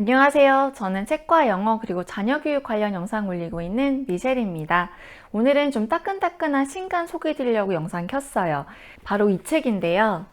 안녕하세요. 저는 책과 영어 그리고 자녀 교육 관련 영상 올리고 있는 미셸입니다. 오늘은 좀 따끈따끈한 신간 소개해드리려고 영상 켰어요. 바로 이 책인데요.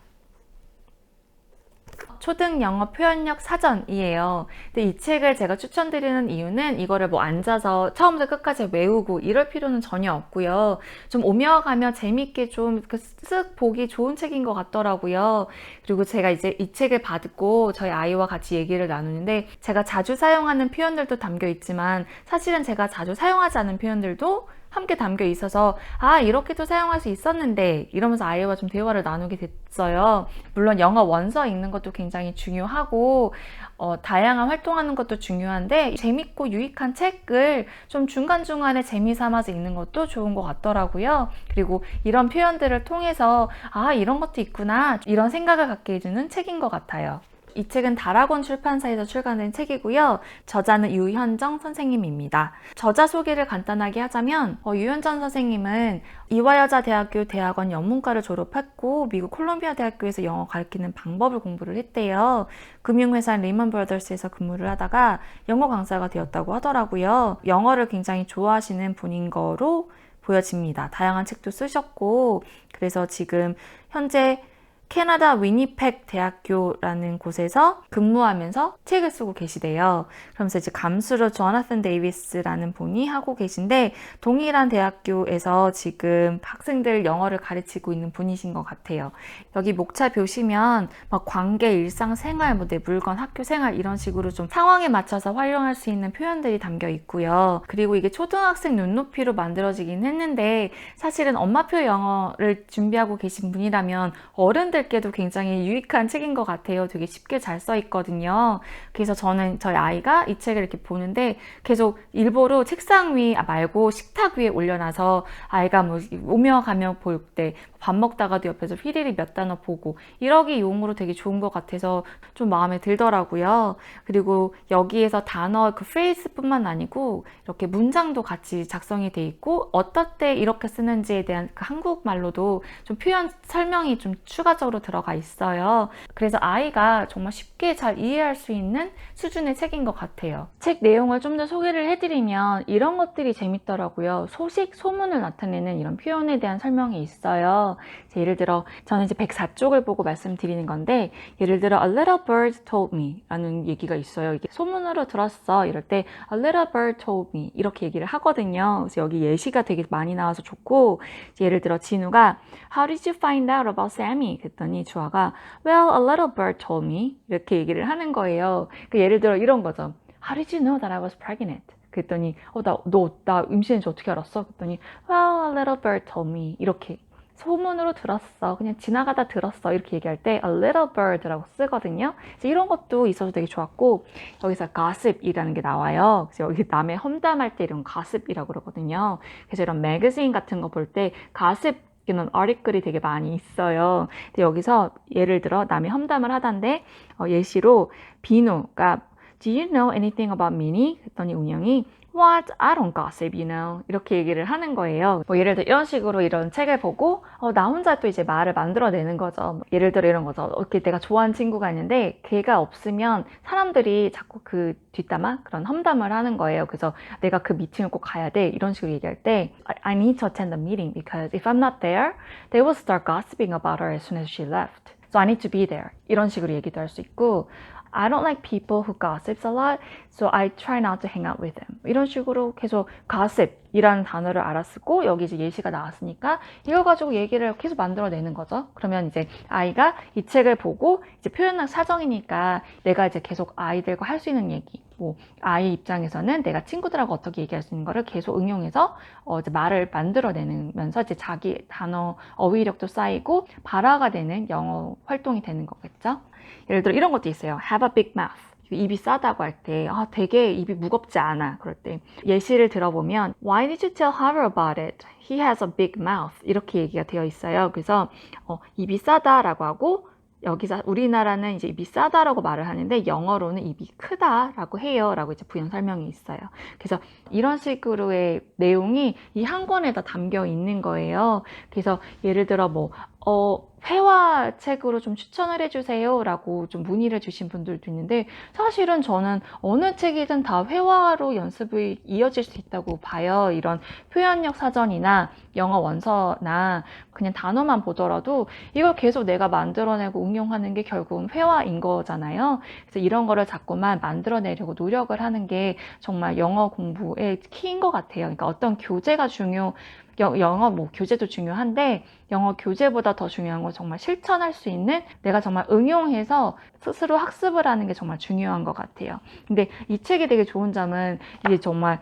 초등 영어 표현력 사전이에요. 근데 이 책을 제가 추천드리는 이유는 이거를 뭐 앉아서 처음부터 끝까지 외우고 이럴 필요는 전혀 없고요. 좀 오며 가며 재밌게 좀 쓱 보기 좋은 책인 것 같더라고요. 그리고 제가 이제 이 책을 받고 저희 아이와 같이 얘기를 나누는데 제가 자주 사용하는 표현들도 담겨 있지만 사실은 제가 자주 사용하지 않은 표현들도 함께 담겨 있어서 아 이렇게도 사용할 수 있었는데 이러면서 아이와 좀 대화를 나누게 됐어요. 물론 영어 원서 읽는 것도 굉장히 중요하고 어, 다양한 활동하는 것도 중요한데 재밌고 유익한 책을 좀 중간중간에 재미삼아서 읽는 것도 좋은 것 같더라고요. 그리고 이런 표현들을 통해서 아 이런 것도 있구나 이런 생각을 갖게 해주는 책인 것 같아요. 이 책은 다락원 출판사에서 출간된 책이고요. 저자는 유현정 선생님입니다. 저자 소개를 간단하게 하자면 어, 유현정 선생님은 이화여자대학교 대학원 영문과를 졸업했고 미국 콜롬비아 대학교에서 영어 가르치는 방법을 공부를 했대요. 금융회사 리먼 브라더스에서 근무를 하다가 영어 강사가 되었다고 하더라고요. 영어를 굉장히 좋아하시는 분인 거로 보여집니다. 다양한 책도 쓰셨고 그래서 지금 현재 캐나다 위니펙 대학교라는 곳에서 근무하면서 책을 쓰고 계시대요. 그러면서 이제 감수로 조나탄 데이비스라는 분이 하고 계신데 동일한 대학교에서 지금 학생들 영어를 가르치고 있는 분이신 것 같아요. 여기 목차 보시면 막 관계, 일상, 생활, 뭐 내 물건, 학교 생활 이런 식으로 좀 상황에 맞춰서 활용할 수 있는 표현들이 담겨 있고요. 그리고 이게 초등학생 눈높이로 만들어지긴 했는데 사실은 엄마표 영어를 준비하고 계신 분이라면 어른들 어른들께도 굉장히 유익한 책인 것 같아요. 되게 쉽게 잘 써 있거든요. 그래서 저는 저희 아이가 이 책을 이렇게 보는데 계속 일부러 책상 위 말고 식탁 위에 올려놔서 아이가 뭐 오며 가며 볼 때 밥 먹다가도 옆에서 휘리리 몇 단어 보고 이러기 용으로 되게 좋은 것 같아서 좀 마음에 들더라고요. 그리고 여기에서 단어 그 프레이즈뿐만 아니고 이렇게 문장도 같이 작성이 돼 있고 어떨 때 이렇게 쓰는지에 대한 그 한국말로도 좀 표현 설명이 좀 추가적으로 들어가 있어요. 그래서 아이가 정말 쉽게 잘 이해할 수 있는 수준의 책인 것 같아요. 책 내용을 좀 더 소개를 해드리면 이런 것들이 재밌더라고요. 소식, 소문을 나타내는 이런 표현에 대한 설명이 있어요. 예를 들어 저는 이제 104쪽을 보고 말씀드리는 건데 예를 들어 A little bird told me 라는 얘기가 있어요. 이게 소문으로 들었어. 이럴 때 A little bird told me 이렇게 얘기를 하거든요. 그래서 여기 예시가 되게 많이 나와서 좋고 예를 들어 진우가 How did you find out about Sammy? 그랬더니 주아가 Well, a little bird told me 이렇게 얘기를 하는 거예요. 그 예를 들어 이런 거죠. How did you know that I was pregnant? 그랬더니 어나너나 임신인지 어떻게 알았어? 그랬더니 Well, a little bird told me 이렇게 소문으로 들었어. 그냥 지나가다 들었어. 이렇게 얘기할 때 a little bird라고 쓰거든요. 그래서 이런 것도 있어서 되게 좋았고 여기서 gossip이라는 게 나와요. 그래서 여기 남의 험담할 때 이런 gossip이라고 그러거든요. 그래서 이런 매거진 같은 거 볼 때 gossip 이런 어리글이 되게 많이 있어요. 근데 여기서 예를 들어 남이 험담을 하던데 어, 예시로 비누가 Do you know anything about Minnie? 그랬더니 운영이 What? I don't gossip, you know. 이렇게 얘기를 하는 거예요. 뭐 예를 들어 이런 식으로 이런 책을 보고 어, 나 혼자 또 이제 말을 만들어내는 거죠. 뭐 예를 들어 이런 거죠. 이렇게 내가 좋아하는 친구가 있는데 걔가 없으면 사람들이 자꾸 그 뒷담화 그런 험담을 하는 거예요. 그래서 내가 그 미팅을 꼭 가야 돼. 이런 식으로 얘기할 때 I need to attend the meeting because if I'm not there, they will start gossiping about her as soon as she left. So I need to be there. 이런 식으로 얘기도 할 수 있고 I don't like people who gossips a lot, so I try not to hang out with them. 이런 식으로 계속 gossip이라는 단어를 알아쓰고 여기 이제 예시가 나왔으니까 이걸 가지고 얘기를 계속 만들어내는 거죠. 그러면 이제 아이가 이 책을 보고 이제 표현학 사정이니까 내가 이제 계속 아이들과 할 수 있는 얘기, 뭐 아이 입장에서는 내가 친구들하고 어떻게 얘기할 수 있는 거를 계속 응용해서 어 이제 말을 만들어내면서 이제 자기 단어 어휘력도 쌓이고 발화가 되는 영어 활동이 되는 거겠죠. 예를 들어 이런 것도 있어요. Have a big mouth. 입이 싸다고 할 때, 아, 되게 입이 무겁지 않아. 그럴 때 예시를 들어보면 Why did you tell Harvey about it? He has a big mouth. 이렇게 얘기가 되어 있어요. 그래서 어, 입이 싸다라고 하고 여기서 우리나라는 이제 입이 싸다라고 말을 하는데 영어로는 입이 크다라고 해요라고 이제 부연 설명이 있어요. 그래서 이런 식으로의 내용이 이 한 권에 다 담겨 있는 거예요. 그래서 예를 들어 뭐 어, 회화책으로 좀 추천을 해주세요 라고 좀 문의를 주신 분들도 있는데 사실은 저는 어느 책이든 다 회화로 연습이 이어질 수 있다고 봐요. 이런 표현력 사전이나 영어 원서나 그냥 단어만 보더라도 이걸 계속 내가 만들어내고 응용하는 게 결국은 회화인 거잖아요. 그래서 이런 거를 자꾸만 만들어내려고 노력을 하는 게 정말 영어 공부의 키인 것 같아요. 그러니까 어떤 교재가 중요, 여- 영어 뭐 교재도 중요한데 영어 교재보다 더 중요한 건 정말 실천할 수 있는 내가 정말 응용해서 스스로 학습을 하는 게 정말 중요한 것 같아요. 근데 이 책이 되게 좋은 점은 이게 정말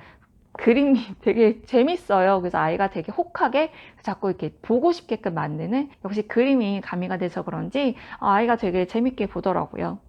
그림이 되게 재밌어요. 그래서 아이가 되게 혹하게 자꾸 이렇게 보고 싶게끔 만드는 역시 그림이 가미가 돼서 그런지 아이가 되게 재밌게 보더라고요.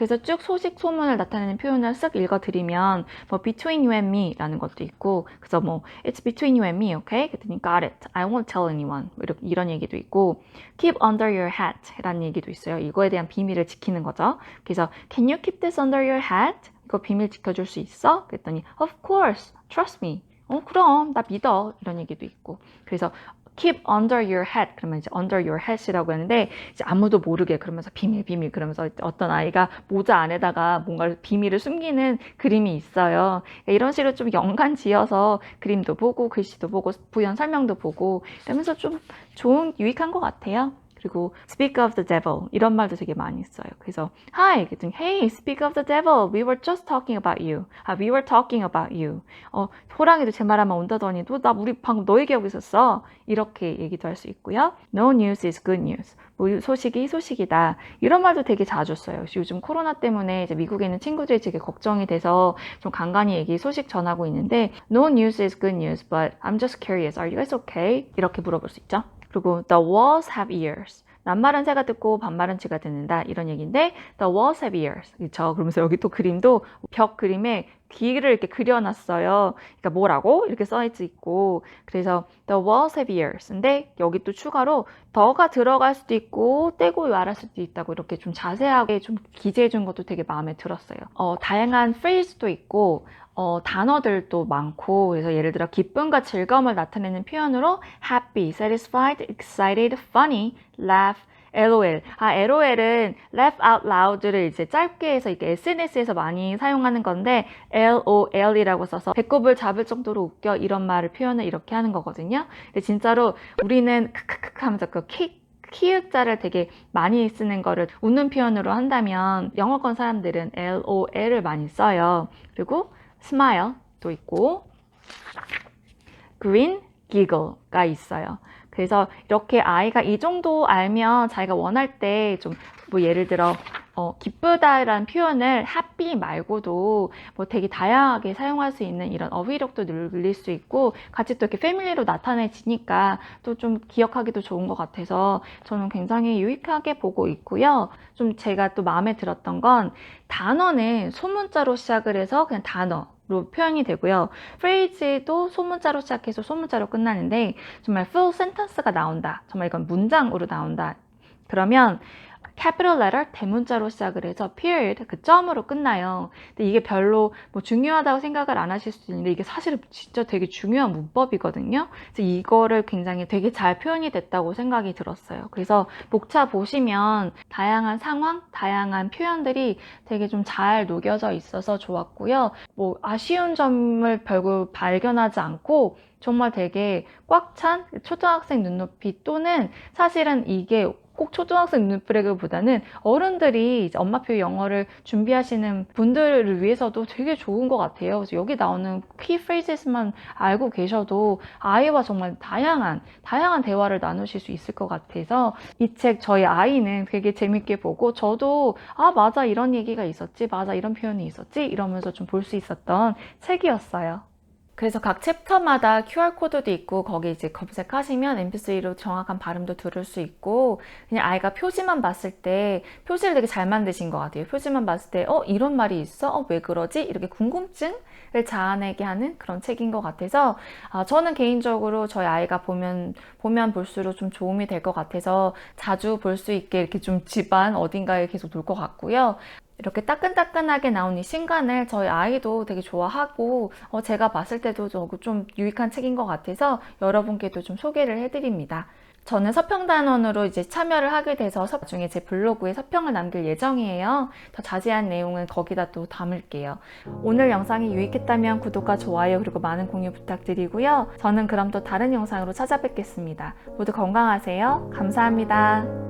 그래서 쭉 소식 소문을 나타내는 표현을 쓱 읽어드리면 뭐 between you and me라는 것도 있고 그래서 뭐 it's between you and me, okay? 그랬더니 got it, I won't tell anyone 뭐 이렇게 이런 얘기도 있고 keep under your hat라는 얘기도 있어요. 이거에 대한 비밀을 지키는 거죠. 그래서 can you keep this under your hat? 이거 비밀 지켜줄 수 있어? 그랬더니 of course, trust me. 어 그럼 나 믿어 이런 얘기도 있고 그래서 keep under your hat 그러면 이제 under your hat이라고 하는데 이제 아무도 모르게 그러면서 비밀 비밀 그러면서 어떤 아이가 모자 안에다가 뭔가 비밀을 숨기는 그림이 있어요. 그러니까 이런 식으로 좀 연관 지어서 그림도 보고 글씨도 보고 부연 설명도 보고 이러면서 좀 좋은 유익한 것 같아요. 그리고 speak of the devil 이런 말도 되게 많이 써요. 그래서 hi hey speak of the devil we were just talking about you. 아 we were talking about you. 어 호랑이도 제 말하면 온다더니 또 나 우리 방금 너 얘기하고 있었어. 이렇게 얘기도 할 수 있고요. No news is good news. 뭐 소식이 소식이다. 이런 말도 되게 자주 써요. 요즘 코로나 때문에 이제 미국에 있는 친구들이 되게 걱정이 돼서 좀 간간히 얘기 소식 전하고 있는데 No news is good news, but I'm just curious. Are you guys okay? 이렇게 물어볼 수 있죠. 그리고 The walls have ears. 낱말은 새가 듣고 반말은 쥐가 듣는다 이런 얘기인데 The walls have ears. 그렇죠. 그러면서 여기 또 그림도 벽 그림에 귀를 이렇게 그려놨어요. 그러니까 뭐라고 이렇게 써있지 있고 그래서 The walls have ears. 근데 여기 또 추가로 더가 들어갈 수도 있고 떼고 말할 수도 있다고 이렇게 좀 자세하게 좀 기재해 준 것도 되게 마음에 들었어요. 어, 다양한 phrase도 있고 어, 단어들도 많고 그래서 예를 들어 기쁨과 즐거움을 나타내는 표현으로 happy, satisfied, excited, funny, laugh, LOL. 아, LOL은 laugh out loud를 이제 짧게 해서 이게 SNS에서 많이 사용하는 건데 LOL이라고 써서 배꼽을 잡을 정도로 웃겨 이런 말을 표현을 이렇게 하는 거거든요. 근데 진짜로 우리는 크크크 하면서 그 키, 키읔자를 되게 많이 쓰는 거를 웃는 표현으로 한다면 영어권 사람들은 LOL을 많이 써요. 그리고 smile도 있고 green giggle가 있어요. 그래서 이렇게 아이가 이 정도 알면 자기가 원할 때 좀 뭐 예를 들어 어, 기쁘다라는 표현을 happy 말고도 뭐 되게 다양하게 사용할 수 있는 이런 어휘력도 늘릴 수 있고 같이 또 이렇게 패밀리로 나타내지니까 또 좀 기억하기도 좋은 것 같아서 저는 굉장히 유익하게 보고 있고요. 좀 제가 또 마음에 들었던 건 단어는 소문자로 시작을 해서 그냥 단어 로 표현이 되고요. phrase도 소문자로 시작해서 소문자로 끝나는데 정말 full sentence가 나온다. 정말 이건 문장으로 나온다. 그러면 capital letter 대문자로 시작을 해서 period 그 점으로 끝나요. 근데 이게 별로 뭐 중요하다고 생각을 안 하실 수도 있는데 이게 사실은 진짜 되게 중요한 문법이거든요. 그래서 이거를 굉장히 되게 잘 표현이 됐다고 생각이 들었어요. 그래서 목차 보시면 다양한 상황, 다양한 표현들이 되게 좀 잘 녹여져 있어서 좋았고요. 뭐 아쉬운 점을 별로 발견하지 않고 정말 되게 꽉 찬 초등학생 눈높이 또는 사실은 이게 꼭 초등학생 눈프레그보다는 어른들이 엄마표 영어를 준비하시는 분들을 위해서도 되게 좋은 것 같아요. 그래서 여기 나오는 키 프레이즈만 알고 계셔도 아이와 정말 다양한 다양한 대화를 나누실 수 있을 것 같아서 이 책 저희 아이는 되게 재밌게 보고 저도 아 맞아 이런 얘기가 있었지 맞아 이런 표현이 있었지 이러면서 좀 볼 수 있었던 책이었어요. 그래서 각 챕터마다 QR코드도 있고 거기 이제 검색하시면 mp3로 정확한 발음도 들을 수 있고 그냥 아이가 표지만 봤을 때 표지를 되게 잘 만드신 것 같아요. 표지만 봤을 때 어 이런 말이 있어? 어 왜 그러지? 이렇게 궁금증을 자아내게 하는 그런 책인 것 같아서 아, 저는 개인적으로 저희 아이가 보면 보면 볼수록 좀 도움이 될 것 같아서 자주 볼 수 있게 이렇게 좀 집안 어딘가에 계속 놀 것 같고요. 이렇게 따끈따끈하게 나온 이 신간을 저희 아이도 되게 좋아하고 어, 제가 봤을 때도 좀 유익한 책인 것 같아서 여러분께도 좀 소개를 해드립니다. 저는 서평단원으로 이제 참여를 하게 돼서 서- 나중에 제 블로그에 서평을 남길 예정이에요. 더 자세한 내용은 거기다 또 담을게요. 오늘 영상이 유익했다면 구독과 좋아요 그리고 많은 공유 부탁드리고요. 저는 그럼 또 다른 영상으로 찾아뵙겠습니다. 모두 건강하세요. 감사합니다.